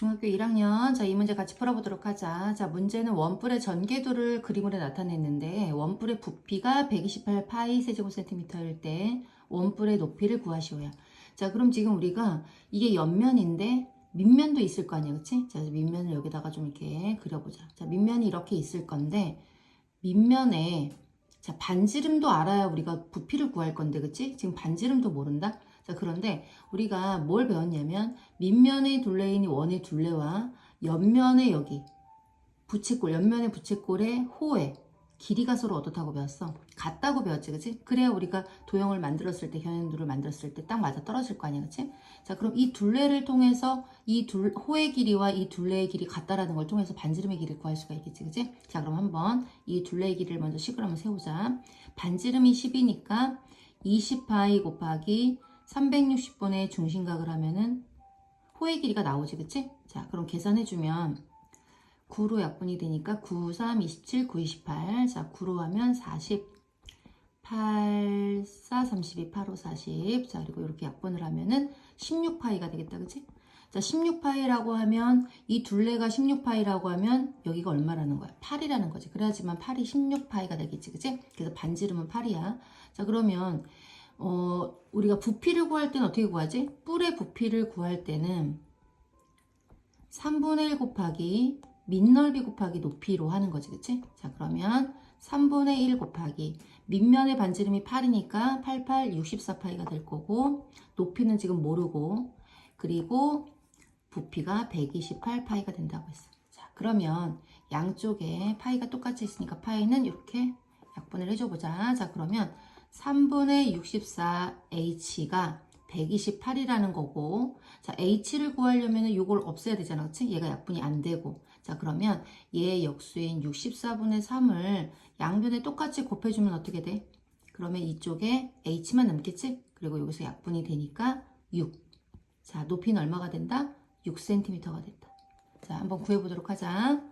중학교 1학년 자 이 문제 같이 풀어보도록 하자. 자 문제는 원뿔의 전개도를 그림으로 나타냈는데 원뿔의 부피가 128 파이 세제곱센티미터일 때 원뿔의 높이를 구하시오야. 자 그럼 지금 우리가 이게 옆면인데 밑면도 있을 거 아니야, 그치? 자 밑면을 여기다가 좀 이렇게 그려보자. 자 밑면이 이렇게 있을 건데 밑면에 자 반지름도 알아야 우리가 부피를 구할 건데, 그치? 지금 반지름도 모른다. 자 그런데 우리가 뭘 배웠냐면 밑면의 둘레인이 원의 둘레와 옆면의 여기 부채꼴 옆면의 부채꼴의 호의 길이가 서로 어떻다고 배웠어? 같다고 배웠지, 그치? 그래야 우리가 도형을 만들었을 때, 현현도를 만들었을 때 딱 맞아 떨어질 거 아니야, 그치? 자, 그럼 이 둘레를 통해서 이 둘, 호의 길이와 이 둘레의 길이 같다라는 걸 통해서 반지름의 길이를 구할 수가 있겠지, 그치? 자, 그럼 한번 이 둘레의 길이를 먼저 식으로 한번 세우자. 반지름이 10이니까 20파이 곱하기 360분의 중심각을 하면은 호의 길이가 나오지, 그치? 자, 그럼 계산해주면 9로 약분이 되니까 9, 3, 27, 9, 28. 자, 9로 하면 40. 8, 4, 32, 8, 5, 40. 자, 그리고 이렇게 약분을 하면은 16파이가 되겠다. 그치? 자, 16파이라고 하면 이 둘레가 16파이라고 하면 여기가 얼마라는 거야? 8이라는 거지. 그래야지만 8이 16파이가 되겠지. 그치? 그래서 반지름은 8이야. 자, 그러면 어, 우리가 부피를 구할 때는 어떻게 구하지? 뿔의 부피를 구할 때는 3분의 1 곱하기 밑넓이 곱하기 높이로 하는 거지, 그치? 자, 그러면 3분의 1 곱하기 밑면의 반지름이 8이니까 88, 64파이가 될 거고 높이는 지금 모르고 그리고 부피가 128파이가 된다고 했어. 자, 그러면 양쪽에 파이가 똑같이 있으니까 파이는 이렇게 약분을 해줘 보자. 자, 그러면 3분의 64h가 128이라는 거고 자 h를 구하려면 이걸 없애야 되잖아 그치? 얘가 약분이 안 되고 자 그러면 얘의 역수인 64분의 3을 양변에 똑같이 곱해주면 어떻게 돼? 그러면 이쪽에 h만 남겠지? 그리고 여기서 약분이 되니까 6. 자 높이는 얼마가 된다? 6cm가 됐다. 자 한번 구해보도록 하자.